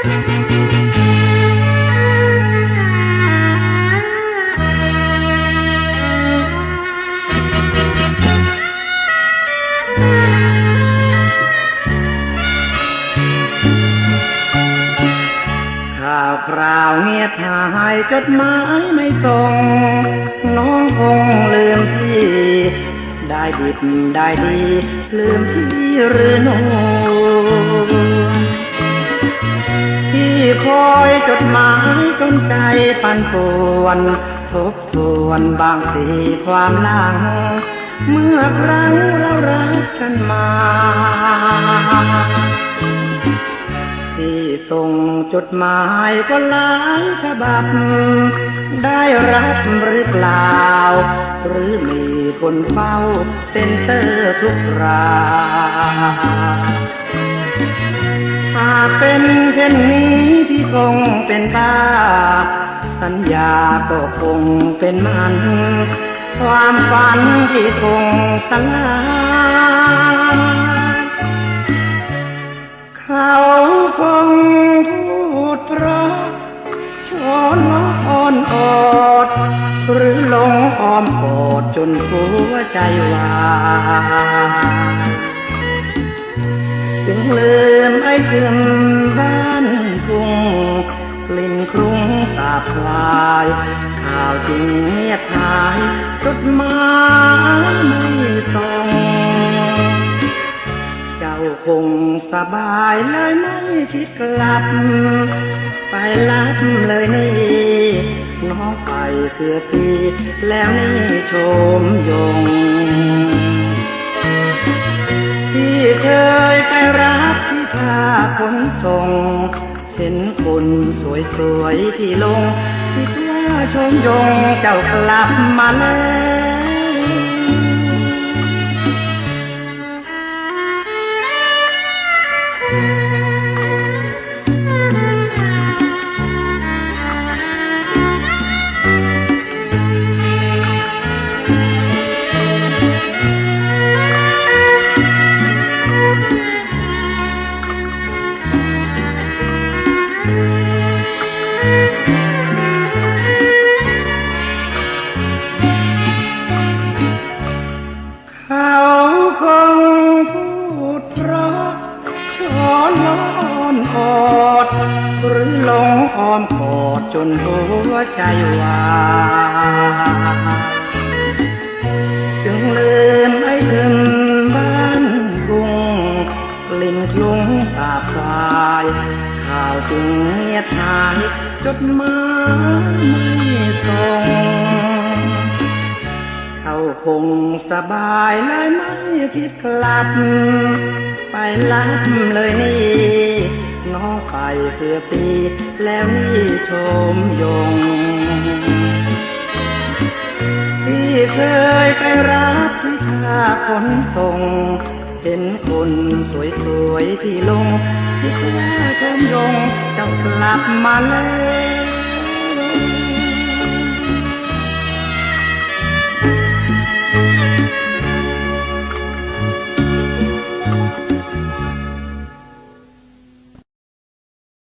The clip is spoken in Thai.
ข่าวราวเงียบหายจดหมายไม่ส่ง น้องคงลืมที่ ได้ดิบได้ดี ลืมที่หรือโน้ คอยจดหมายจนใจปั่นป่วน ทบทวนบางสีความหลัง เมื่อครั้งเรารักกันมา ที่ส่งจดหมายก็หลายฉบับ ได้รับหรือเปล่า หรือมีคนเฝ้าเซ็นเซอร์ทุกราากเป็นเช่นนี้พี่คงเป็นบ้า สัญญาก็คงเป็นมัน ความฝันที่คงสลายเขาคงพูดเพราะชอนอ่อนอด หรือลงอ้อมกอดจนหัวใจวายจึงเลื มไอ้คืนบ้านทุ่งกลิ่นครุ้งสาบคลาย ข่าวจึงเงียบหายจดหมายไม่ส่ง เจ้าคงสบายเลยไม่คิดกลับ ไปรับเลยนี่น้องไปเถื่อปีแล้วนี่ชมยงที่เคยไปรับที่ท่า ขนส่ง เห็นคนสวยๆที่ลงคิดว่าชมยงเจ้ากลับมาแล้ว ราะช้อนล้อนอด หรือลงอ้อมกอดจนหัวใจวายจึงลืมไอ้ถึงบ้านทุ่งกลิ่นคลุ้งสาบสายข่าวจึงเงียบหายจดหมายไม่ส่ง คงสบายเลยไม่คิดกลับ ไปรับเลยนี่ น้องไปเพื่อปีแล้วนี่ชมยงที่เคยไปรับที่ท่าขนส่ง เห็นคนสวยๆที่ลงที่ว่าชมยงเจ้ากลับมาแล้ว